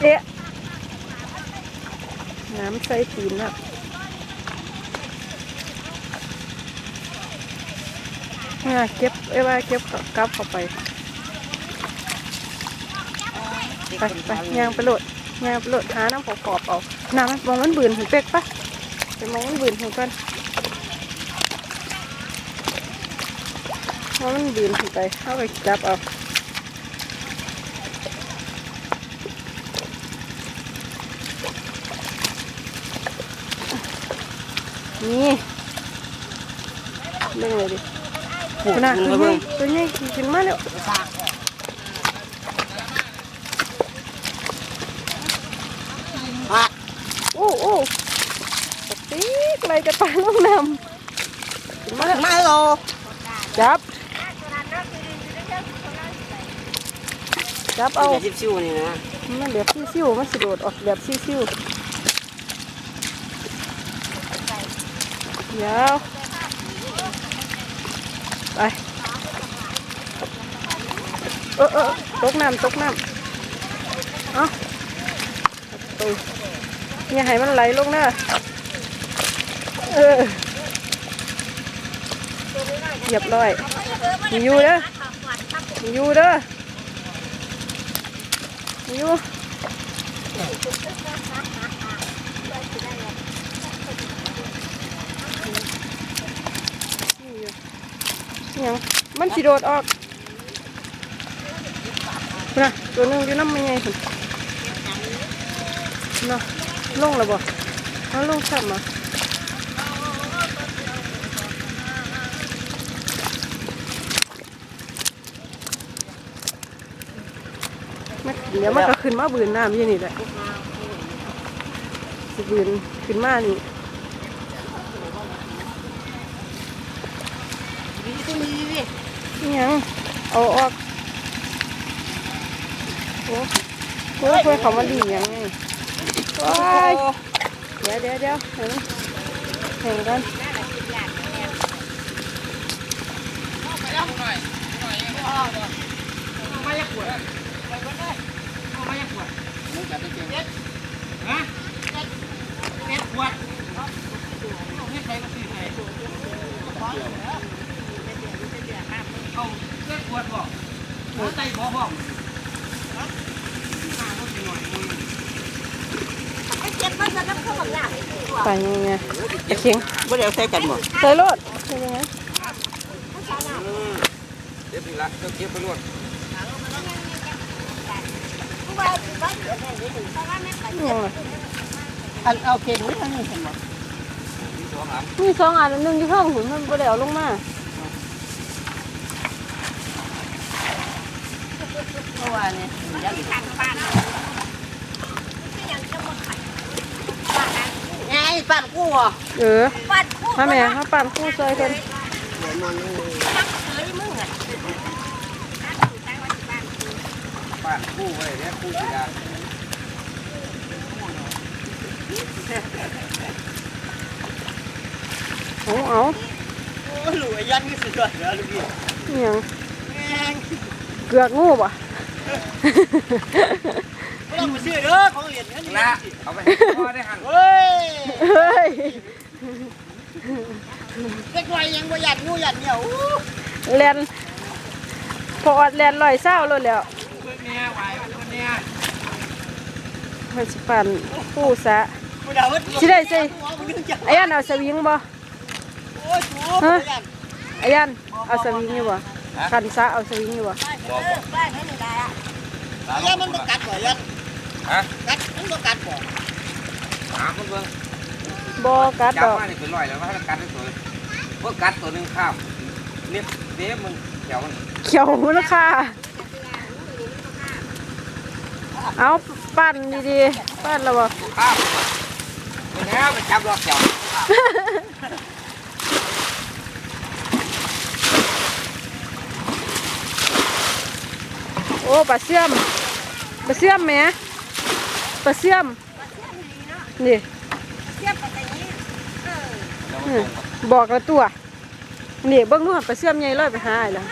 เอ๊ะน้ำใส่ตีนแล้วอ่าเก็บเอ้ยว่าเก็บกลับเข้าไป ไปไปยางไปโหลดยางไปโหลดหาน้ำขอบๆเอาน้ำมันมองมันบืนถึงเป็กปะไปมองมันบืนถึงกันมองมันบืนถึงไปเข้าไปจับเอา นี่เบิ่งเลยดิปวดน่ะมึงตัวเลยใหญ่เบิ่งตัวใหญ่กินมาแล้วอะโอ้โอ้สติ๊กอะไรจะปลาลงน้ำกินมาแล้วมาโลจับ จับเอาจะชิวๆนี่นะมันแบบซิ่วๆมันสิโดดออกแบบซิ่ว เดี๋ยวไปเออเออตกน้ำตกน้ำเอาตัวอย่าให้มันไหลลงนะเออเหยียบร้อยมีอยู่เด้อมีอยู่เด้อมีอยู่มีอยู่ อิหยังมันสิโดดออกนะตัวหนึงอยู่น้ำมันไงคุณนะลงแล้วบ่เอาลงซ้ำมามันเดี๋ยวมันก็ขึ้นมาบืนน้ำยี่นี่แหละสิบืนขึ้นมานี่ มีตัวนี้ดิ อิห ยังเอาออกโอ้โหเพื่อเขามาดีหยังไงว้ายเดี๋ยวเดี๋ยวเดี๋ยวเห็นเห็นกันเม็ดขวดเม็ดใครก็ซื้อให้ เอาเม็ดขวดบ่เอาใจบ่บ่ไปยังไงตะเคียงบ่ได้เอาใส่กันบ่ใส่รถใส่ยังไงเก็บนี่ละเก็บเก็บไปรวดอันเอาเค็มนี่อันนี้กันบ่มีสองหลังมีสองอันนหนึ่งอยู่ข้างหุ่นมันบ่ได้เอาลงมา เพราะว่าเนี่ยยันไงปั่นกูอะเออถ้าแม่ถ้าปั่นคู่ซอยกันบ้านคู่ไว้เนี่ยคู่สีดาเอาเอาโอ้หลุยยันนี่สุดยอดแล้วลูกพี่อิหยังแม่ง เกือกงูป่ะไม่ต้องมาซื้อเด้อของเหรียญนี่ละเอาไปให้พ่อได้หันเฮ้ยเฮ้ยเด็กน้อยยังบ่ยันงูยันเหนียวแลนพออดแลนลอยเศร้าเลยแล้วเพิ่นเนี่ยไหวเพิ่นเนี่ยมันสิปั่นคู่ซะบ่ได้เฮ็ดสิได้สิหัวมึงนึงจังไอ้ยันเอาสวิงบ่โอ้ยชูบ่ยันไอ้ยันเอาสวิงอยู่บ่ คันซะเอาสวิงอยู่บ่บอกบอกยันมันบ่กัดบ่ยันฮะกัดมันบ่กัดบ่ถามมันเบิ่งบ่กัดจัดบอกมานี่เป็นร้อยแล้วว่าให้กัดได้ตัวพวกกัดตัวหนึงข้ามเน็บเน็บมึงเดี๋ยวมันเขียวมันค่ะเอาปั่นดีๆปั่นแล้วบ่ข้ามเป็นแนวไปจับรอบเดี๋ยว โอ้ ปลาเสื่อมปลาเสื่อมแหม่ปลาเสื่อมนี่แล้วมันตรงบอกแล้วตัวนี่เบิ้งนู่นปลาเสื่อมใหญ่เลยไปหาไอ้ละ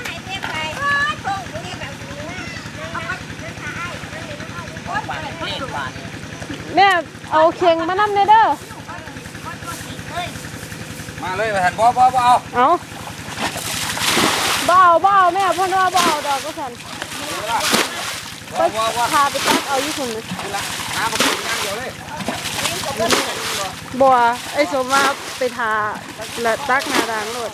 เบาทเจ็ดบาทแม่เอาเข่งมานำในเด้อมาเลยไปหันบ่บ่บ่เอาเอาบ่เอาบ่เอาแม่เพ่นว่าบ่เอาดอกก็สัน บ่บ่บ่พาไปตักเอาอยู่คนนะนี่ละหาบ่กินอย่างเดียวเลยบัวไอ้สมว่าไปทาและตักหนาด่างโลด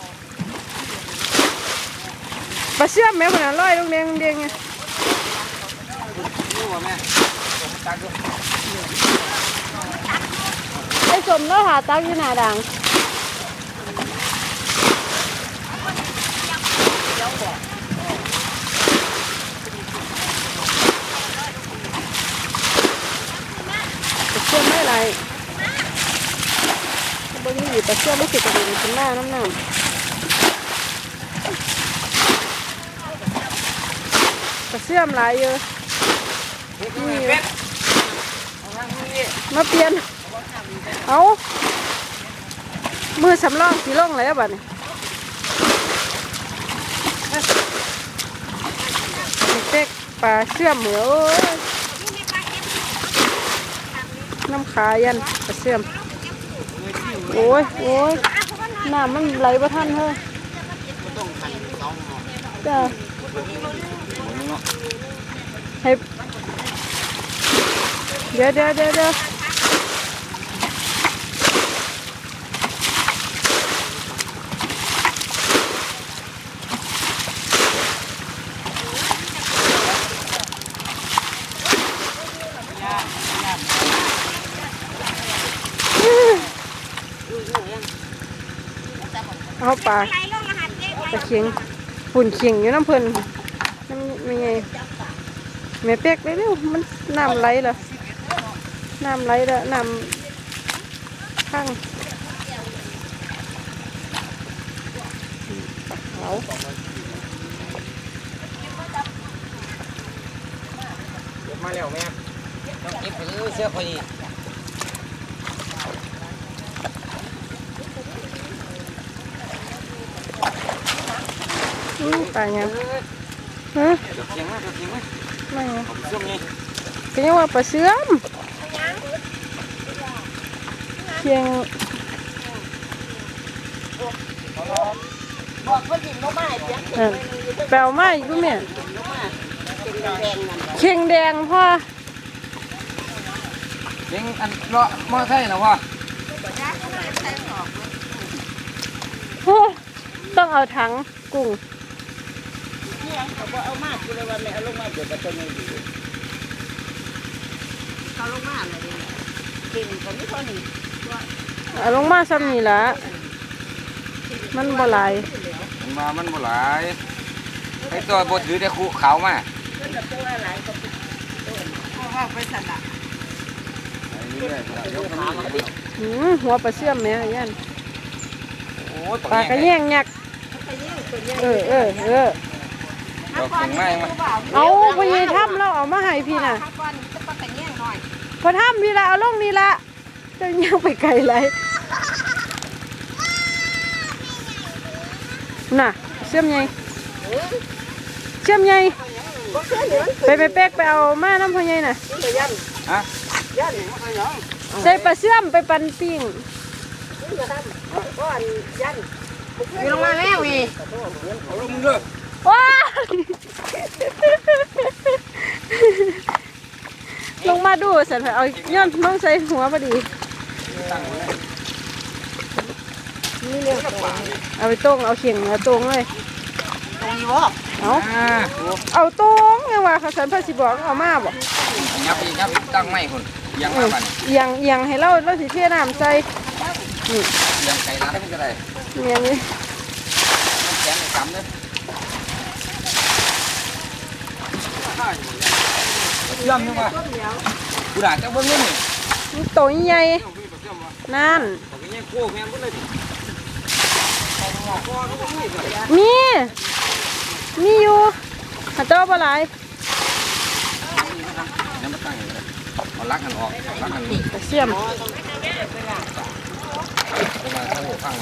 ปลาเชื่อมแม่คนนั้นร้อยลงเดียงเดียงไงรู้บ่แม่ผมตักดูไอ้สมแล้วหาตักอยู่หนาด่างปลาเชื่อมไม่ไร บนนี้อยู่เชื่อไม่สิกระเด็นขึ้นมาน้ำหนักปลาเชื่อมหลายเยอะนี่มาเปลี่ยน เอามือสำรองสีล่องแล้วบัดนี้เด็กปลาเชื่อมเหมือน้ำขายันปลาเชื่อม โอ้ยโอ้ยน้ำมันไหลมาท่านเฮ้ยจ้าให้เดี๋ยวเดี๋ยวเดี๋ยวเดี๋ยว เอาป ลาตะเคียงฝุ่นเคียงอยู่น้ำเพลินน้ำมีไงแม่เป๊กเลยเร็วมันน้ำไหลเหรอน้ำไหลแล้วน้ำข้างปลาขามาแล้วแม่ต้องเก็บไปเลยเสื้อพอดี อื้อปลายังเออฮะเดี๋ยวเสียงมาเดี๋ยวเสียงมาไม่ไงผมเชื่อมนี่ก็ยังว่าปลาเสื่อมเคียงบอกเขากินเขาไม่เสียงเออแปลวมาอีกด้วยแม่เขามาเป็นแดงนั่นเคียงแดงพ่อเสียงอันเลาะมอไซค์นะพ่อโอ้ต้องเอาถังกุ้ง เนี่ยเขาบอกเอามาคือเลยว่าแม่เอาลงมาเดี๋ยวจะเป็นยังไงเขาลงมาเลยกินเขาไม่พอหนึ่งเอาลงมาซ้ำนี่ละมันบ่หลายมันมามันบ่หลายไอ้ตัวบ่ถือได้คู่ขาวมาตัวอะไรก็ตัวว่าไปสละไปเรื่อยๆเดี๋ยวก็มีหืมหัวปลาเสื่อมแม่ยันโอ้ยปลากระแยงยักษ์ไปยิ่งตัวเยอะเออเออเออ ดอกเก่งมากมั้ยเอาพยายทำแล้วเอามาให้พี่น่ะข้าวก้อนจะปลากระเงี้ยหน่อยพอทำพี่ละเอาลงนี่ละจะยังไปไกลไรน่ะเชื่อมไงเชื่อมไงก็เชื่อเหลือไปไปเป๊กไปเอามาน้ำพอไงน่ะนี่ยันฮะยันไม่เคยยังใส่ปลาเชื่อมไปปันปิ้งนี่จะทำก้อนยันมีลงมาแล้วนี่เอา ลงเด้อว้าลงมาดูสันเอาย้อนน้องใส่หัวพอดีตั้งไว้เลยนี่เนี่ยเอาไปต้งเอาเข่งเอาตรงเลยตรงนี้วะเอาอ่าโอ้เอาตรงไงว่าเขาสันพระสิบอกเอามาบอกยับอีกยับอีกตั้งไม่คนเอียังมาบัดนี้เอียงเอียงให้เราเราสิเทน้ำใส่นี่เอียังไก่ร้านมันก็ได้เอียงนี่แขนกำเลย เชื่อมยังวะกูด่าเจ้าเบิ้งนี่นี่มันโตใหญ่เจ้าพี่เชื่อมวะนั่นบอกว่ายังโค้งแม่งก็เลยเอาหม้อก้อนก็มีก่อนมีมีอยู่หาเจ้าปลาไหลายนี่มาตั้งอย่างนี้เลยเอาลักกันออกลักกันนี่กระเสียมเอามาเข้าหัวข้าง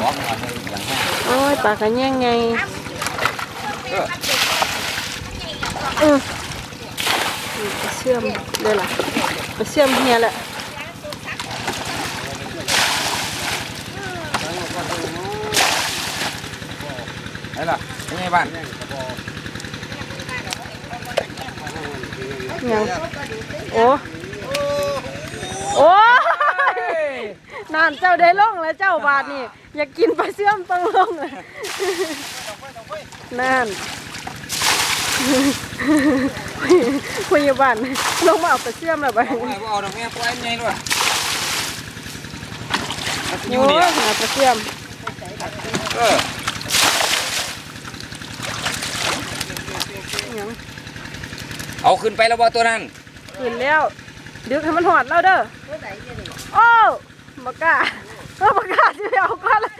บอกมาให้อย่างแห้งโอ้ยปลากระแยงไง เออเออนี่ไปเชื่อมเลยล่ะไปเชื่อมเฮียแหละไหนล่ะเป็นไงบ้านยังโอ้โอ้ยนานเจ้าได้ลงแล้วเจ้าบาทนี่ อยากกินปลาเชื่อมต้องลงเลยนั่น พยาบาลลงมาเอาปลาเชื่อมแล้วไปเอาไว้บ่เอาดอกแม่ปล่อยไงด้วยมันสิอโอ้ยู่เนี่ยหาปลาเชื่อมเออยังเอาขึ้นไปแล้วบ่ตัวนั้นขึ้นแล้วดึกให้มันหอดเราเด้อโอ้บกล้าเออบกล้าจะไปเอาก่อนละ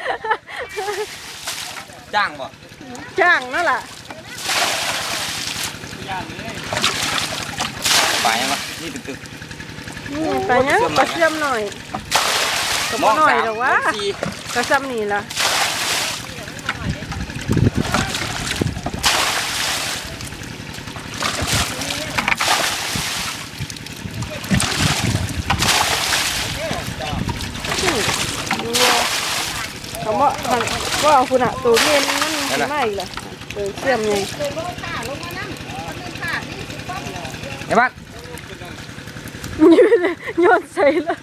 จ้างบ่จ้างนั่นแหละ ไปยังวะนี่ตึกนี่ไปยังปลาเชื่อมหน่อยก็ๆบ่หน่อยหรอกวะมองสี่ก็ซ้ำนี่ล่ะอืมดูว่าเขาบอกว่าเอาคุณอะตัวเมียนมันสิมาอีกเหรอเออเชื่อมไง ไอ้บ้านยืนโยนใส่แล้ว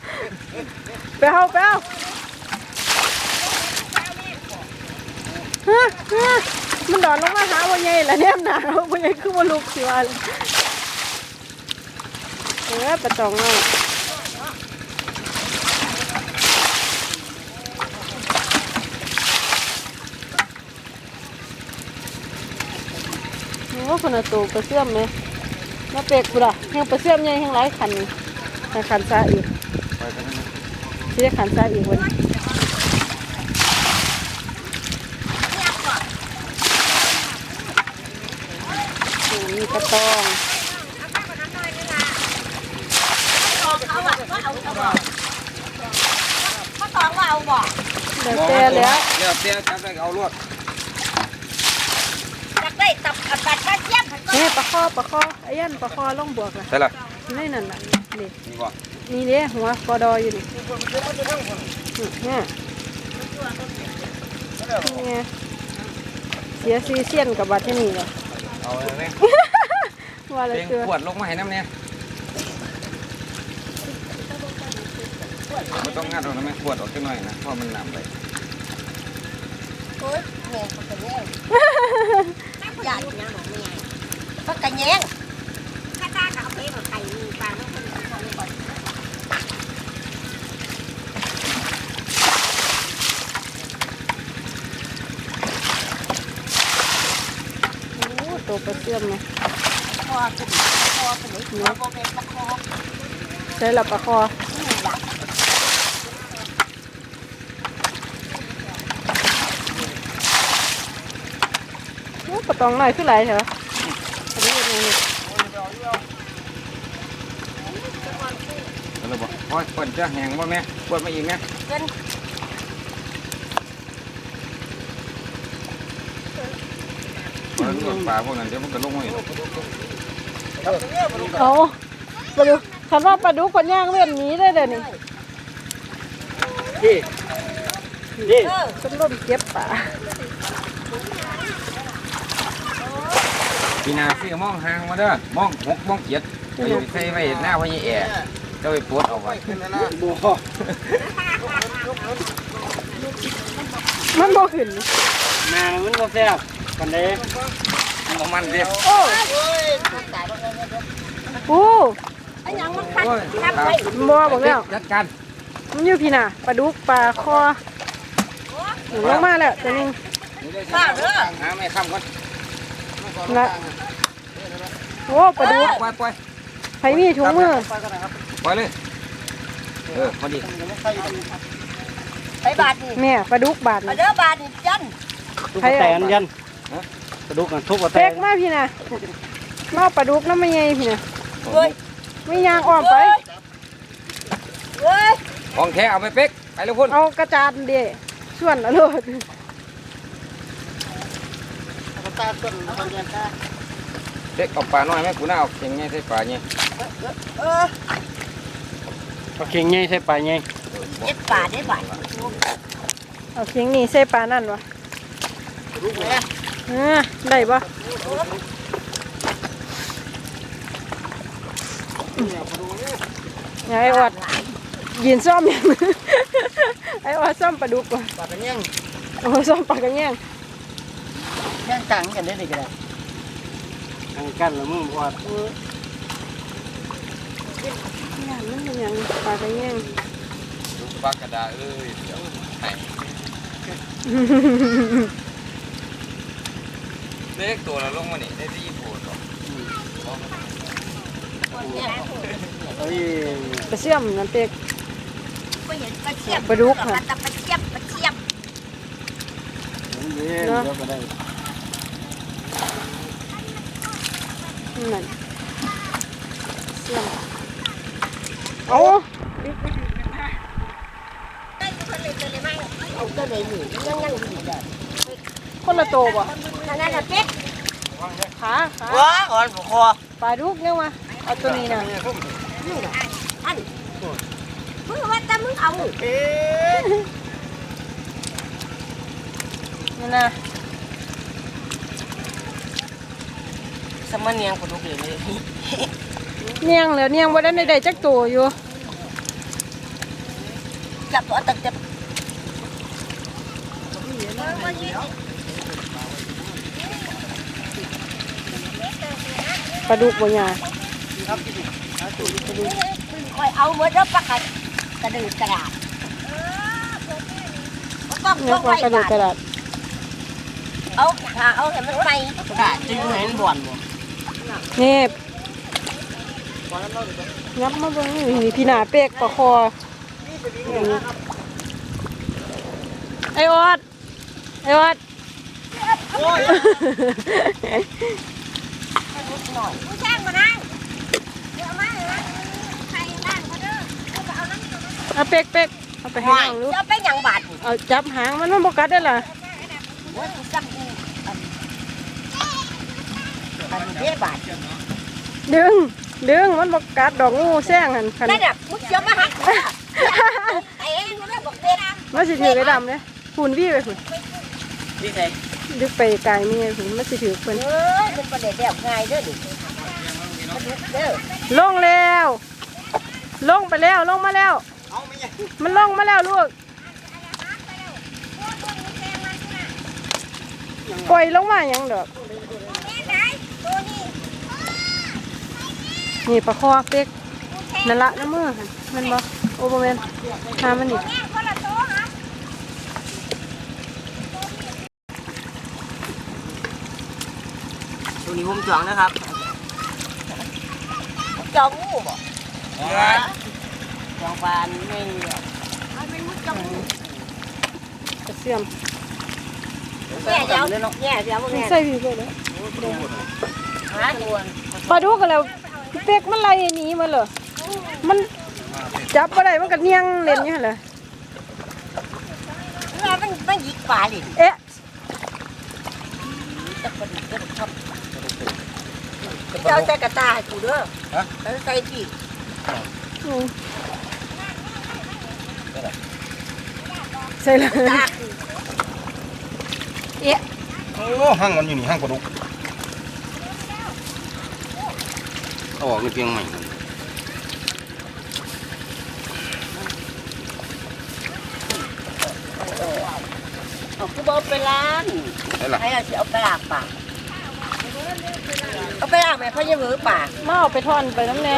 ไปเอาไปเอาฮะฮะมันดอนลงมาหาวันใหญ่ละเนี่ยหนาวันใหญ่คือวันลุกสิว่าเลยเออประตองเอาโอ้คนละตัวกระเสื่อมไหม มาเป็กบุระยังกระเสื่อมใหญ่ยังหลายขันนี่ให้ขันซาอีกไปกันนะที่ได้ขันซาอีกวันมีกระตองเขาอะก็เอาเขาบอกเขาตองว่าเอาบอกแล้วแต่แล้วเดี๋ยวเตี้ยจับได้เอาลวด ได้ตับตัดกระเทียมมันก็นี่ปลาคอปลาคอไอ้ยันปลาคอล่องบวกล่ะใช่ล่ะนี่นั่นน่ะนี่นี่บ่นี่เด้หัวกอดออยู่นี่อืมเนี่ยนี่ไงเสียซีเซียนกับบัตรที่นี่เหรอเอาเลยแม่ว่าอะไรเต็งเตือขวดลงมาให้น้ำเนี่ยไม่ต้องงัดหรอกนะแม่ขวดออกแค่หน่อยนะเพราะมันนำไปโอ้ยแม่เขาจะแย่ งญาติยังหนูไม่ไงเขาจะแย่งข้าตาเขาเอาไป กับไก่มีปลาต้องคนคนก่อนโอ้ตัวปลาเสื่อมนะคอขึ้นคอขึ้นเลยคอโบเป็นตะคอใช่ละปลาคอนี่แหละโอ้ปลาตองหน่อยขึ้นไหลายเหรออันนี้ยังไงนี่แล้วบอกโอ้ยขวดจะแห้งบ่แม่ขวดมาอีกแม่เป็นเอาลวดปลาพวกนั้นเดี๋ยวมันก็ลงมาอีกเอาปลาดุกคันว่าปลาดุกคนย่างเว้นหนี้ได้เดี๋ยวนี้นี่นี่เออชมรมเก็บปลา พี่นาซื้อมองหางมาเด้อมองหกมองเจ็ดไปใส่ไว้หน้าพญาแอ่เจะไปปวดเอาไว้บัวมันบ่ขึ้นนามันก็แซ่บกันเด้ของมันเดียวโอ้โอ้ไอ้ยังมันคัดโอ้ยคัดไว้บ่บอกแล้วจัดการมันอยู่พี่น่ะปลาดุกปลาคอหนูลงมาแล้วตัวหนึงป้าเด้อหาไม่ค้ำก่อน นะโอ้ปลาดุกปล่อยปล่อยไผมีถุงมือปล่อยเลย เออพอดีไปบาทนี่แม่ปลาดุกบาดมานี่เด้อบาทนี่จันทุกกระแตนยันกระดูกกันทุกกระแตเป๊นกมาพี่น่ะนอกปลาดุกน้ำไม่ใหญ่พี่น่ะเฮ้ยไม่ยางอ้อมไปเฮ้ยของแท้เอาไปเป๊กไปเลยคุณเอากระจานเดส่วนละโลด ตาต้นบางเดือนตาเด็กเอาปลาน้อยไหมกูน่าเอาเข่งไงใส่ปลาเนี่ยเออเอาเข่งใหญ่ใส่ปลาใหญ่เจ็ดป่าได้บ่ายเอาเคียงนี่ใส่ปลานั่นวะเออได้ปะไอ้อดยินซ่อมยังไอ้ออดซ่อมปลาดุกว่ะปลากระเงี้ยงโอ้ซ่อมปลากระแยง แย่งตังกันได้ดีก็ได้ทางกันละมึงพอดอย่างนั้นเป็นหยังปลากระแยงลูกปลากระดาเอ้ยเดี๋ยวให้เด็กตัวละลงมานี่ได้ที่โผล่หรอกเฮ้ยปลาเชื่อมนั่นเป็กก็เห็นปลาเชียบปลาดุกค่ะปลาปลาเชียบปลาเชียบเย็นเดี๋ยวก็ได้ นั่นเชื่อมเอาเอาตัวไหนหนูยังยังอยู่เด้อคนละโตวบ่ทางนั้นน่ะเป็ดขาขาว้าอ่อนคอปลาดุกเนี่ยมาเอาตัวนี้นะนี่น่ะอันมึงว่าแต่มึงเอานี่นะ สมเนียงปลาดุกเลยเนียงแล้วเนียงว่าได้ในใดจักตัวอยู่ จับตัวตักจับปลาดุกบ่หยาคอยเอาหมดแล้วปากกระกระดือกระดาษต้องเนี่ยต้องว่ากไว้ระดูกกระดาษเอาหาเอาให้มันไปกระดาษจึงเห็นบ่อนบ่ นี่ยับมาเบิ่งนี่นี่พี่หนาเป็กปลาคอนี่ไอออดไอออดผู้ช่างมานั่งเดี๋ยวมาเลยนะใครนั่งเขาเด้อเอาน้ำเอาเป็กเป็กเอาไปให้น้องลูกจะไปยังบาดเอาจับหางมันมันบกัดได้ล่ะว่ากูซ้ำ อีอันอันเบี้ยบาดดึง ดึง มันบกัดดอกงูแซงหันคันนั่นน่ะมึงเสียมาหักไอ้เองกูได้บอกเป็ดมันสิถือไอ้ดำเลยหุ่นวี่ไปหุ่นนี่ไงดึกไปไกลนี่ไงหุ่นมันสิถือเพิ่นเอ้ยมันประเดี๋ยวแบบง่ายเด้อดิมันลุกเด้อลงแล้ว ลงไปแล้ว ลงมาแล้ว เอาไม่ยังมันลงมาแล้วลูกปล่อยลงมาอย่างดอก นี่ปลาคอเป็กนั่นละน้ำมือหั่นแมันบ่โอ้บ่แม่นหามันนี่ตัวนี้ผมจองนะครับจองงูบ่จองปานไม่เอาเป็นมุดจองงูกระเสื่อมแง่เดี๋ยวแง่เดี๋ยวมันแง่ใส่พี่ไปเลยหาตัวปลาดุกกันแล้ว เป็กมันไล่หนีมันเหรอมันจับบ่ได้มันก็เนียงเล่นอยู่หั่นแหละเนี่ยมันมันหยิกปลาดิเอ๊ะจะประดิษฐ์ก็ชอบเจ้าใจกระตาให้กูเด้อแล้วใส่ที่อืมใส่เลยตาเอ๊ะโอ้ห้างมันอยู่นี่ห้างปลาดุก อาออกในเพียงใหม่เอากูบอกไปร้านได้ละให้เอาสิเอาไปลากป่าเอาไปลากแม่พ่อยังมือป่ามาเอาไปทอนไปน้ำแน่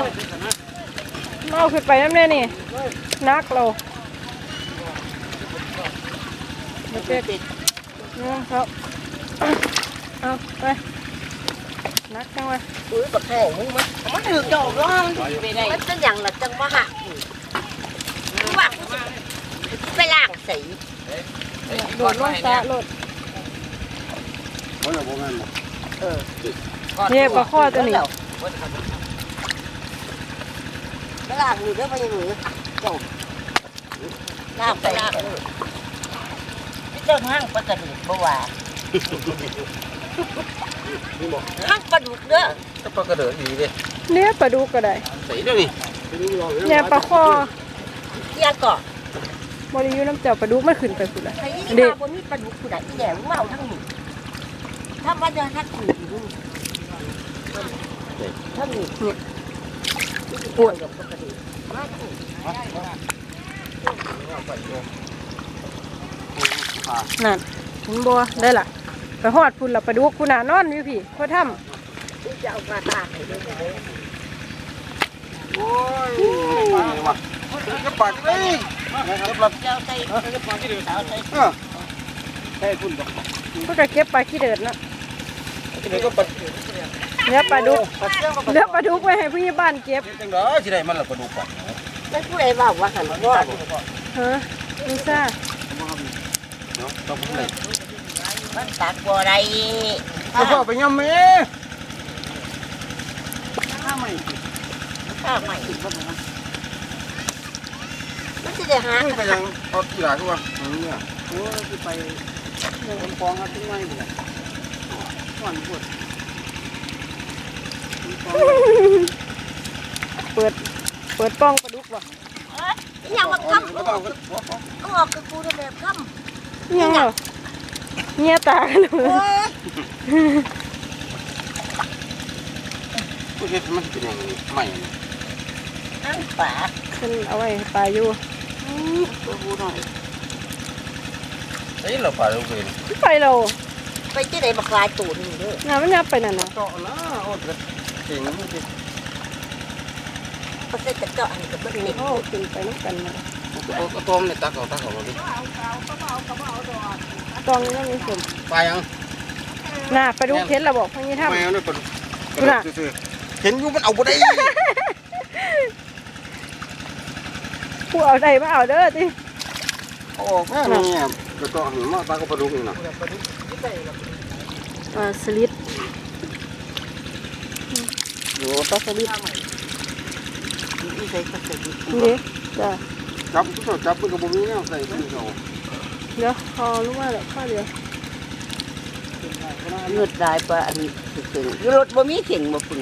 มาเอาขึ้นไปน้ำแน่นี่นักเราไม่เป็กนี่ครับเอาไป นักจังวะอุ้ยบักแห้งมึงมันมันถือจอบร้องไปได้มันเป็นอย่างละจังว่าหักกูว่ากูสิไปล้างสีโดดลงสระโลดโอ้ยบ่แม่นบ่เนี่ยปลาข้อตัวนี้ไปล้างอยู่เด้อพ่อยังมือจบล้างไปล้างเจ้าทางปกติบ่ว่า นี่บอกข้างปลาดุกเด้อก็ปลากระเดิดดีเด้เลี้ยปลาดุกก็ได้ใส่เดี๋ยวนี้เนี่ยปลาคอเกี่ยก่อนบ่ได้อยู่น้ำเจ้าปลาดุกมันขึ้นไปพุ่นล่ะใครเด็ที่กมาบนนี้ปลาดุกผู้ใดที่แหนมเมาทั้งนี้ถ้าว่าจะทักถูกอยู่ทั้งนี้ปวดกับปกติมาถูกนั่นเห็นบ่ได้ล่ะ ไปฮอดพุ่นล่ะปลาดุกพุ่นน่ะนอนอยู่พี่พ่อถ้ำจะเอากระตากไปด้วยกันเลยโอ้ยปลาเลยวะก็ปลาเลยนะครับปลาเจ้าใส่เอาใส่ใช่คุณบอกเพิ่นก็เก็บปลาขี้เดิดนะที่ไหนก็ปลาเลี้ยปลาดุกเชื่อมกับเลี้ยปลาดุกไว้ให้ผู้ใหญ่บ้านเก็บจังได๋สิได้มันละปลาดุกปลาไม่ผู้ใดว่าว่าหันว่าฮะลิซ่าเนาะต้องพูดเลย มันตักบ่อใดเอาพ่อไปย่ำแม่ถ้าไม่ข้างใหม่มันจะได้หาไปยังเอาที่หลาคือว่าเนี่ยโอ้ที่ไปเรื่องฟองครับที่ไม่เลยก่อนปวดเปิด เปิดป้องปลาดุกบ่อย่างมันโอ้ค้ยก็ต้องำก็ออกคือกูทำแบบค้ำอิหยังเหรอ เงียตากันเลโอ้ยยกูเฮ็ดมันเป็นอย่างนี้ไม่อันป่าฉันเอาไว้ให้ปลาอยู่ตัวกูหน่อยไอ้เราปลาดุกเลยไปเราไปที่ไหนบักลายตูนเด้องานมันยับไปนั่นน่ะเจาะนะโอ้ยเก่งมันสิก็ใส่กระเจาะอันนี้ก็เป็นเล็กโอ้ขึ้นไปน้ำกันมาเอาเอาต้มเนี่ยตักเอาตักเอาดิ ตองนี้นั่นมีสมปลายังน่ะปลาดุกเห็นเราบอกพงี้ทำไม่เอาเนี่ยปลาดุกซื่อๆเห็นอยู่มันเอาบ่ได้ ผู้เอาได้มาเอาเด้อติเอาออกแม่เนี่ยกระเจาะหิมะปลากระปลาดุกนี่นะอ่าสลิดโอ้ปลาสลิดนี่ใส่ก็ใส่ดีนี่เด้อจ้ะจับก็จับมันก็บ่มีแนวใส่ที่เขา เดี๋ยวพอรู้ว่าเดี๋ยวข้าเดียวเงือดได้ปะอันนี้ถึงอยู่รถบ่มีเข่งบ่ปึง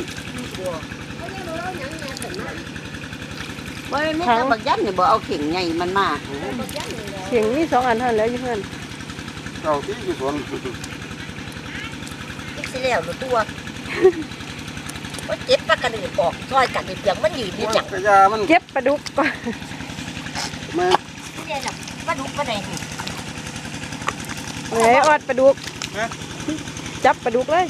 ว่าไม่ต้องบักยันเนี่ยบ่เอาเข่งใหญ่มันมาเสียงมีสองอันเท่านั้นแล้วอยู่เพื่อนเจ้าที่อยู่สวนอีกสิแล้วตัวว่าเจ็บปากกระเดือกออกซอยกันเปียงมันยืนอยู่จังกระยามันเก็บปลาดุกก่อนแม่ที่ได้น่ะปลาดุกปลาไหน ไหนออดปลาดุกจับปลาดุกเลย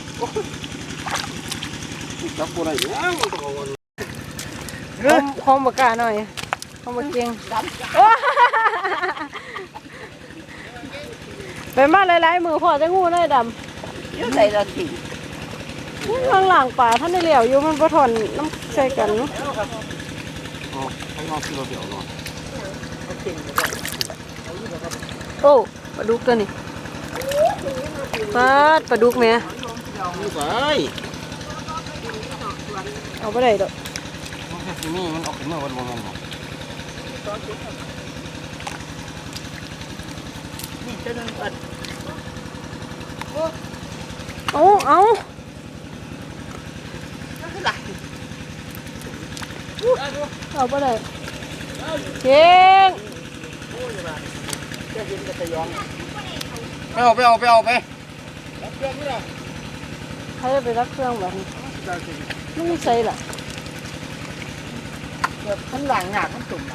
จับบ่ได้เนี่ยมันต้องเอาอันคมคมบกล้าหน่อยคมบกเกียงดำโอ้ไปมาหลายๆมือพอจะงูเลยดอยู่ใส่ละสิำข้างหลังป่าท่านได้เหลียวอยู่มันบ่ทนน้ำใส่กันเนาะอ๋อให้นอนที่เราเดี๋ยวเนาะโอ้ปลาดุกตัวนี้ ปลาดปลาดุกแม่นี่ใส่เอาไปได้ดอกมันแค่ที่นี่มันออกขึ้นมาวันบ่แม่นบ่นี่ตัวนึงก่อนเอาเอามันคือหลักเอาไปได้เก่งจะเห็นก็จะยอม ไปเอาไปเอาไปเอาไปใครจะไปรับเครื่องแบบนี้มันไม่ใส่ล่ะเดี๋ยวมันหลังหนักมันตุ่มไป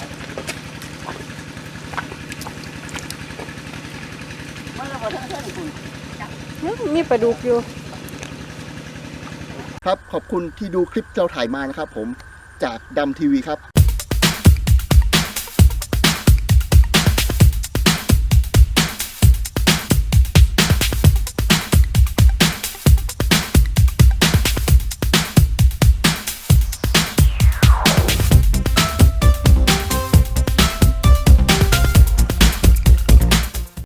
มันเราบ่ทั้งเส้นคุณอื้อมีปลาดุกอยู่ ครับขอบคุณที่ดูคลิปเราถ่ายมานะครับผมจากดำทีวีครับ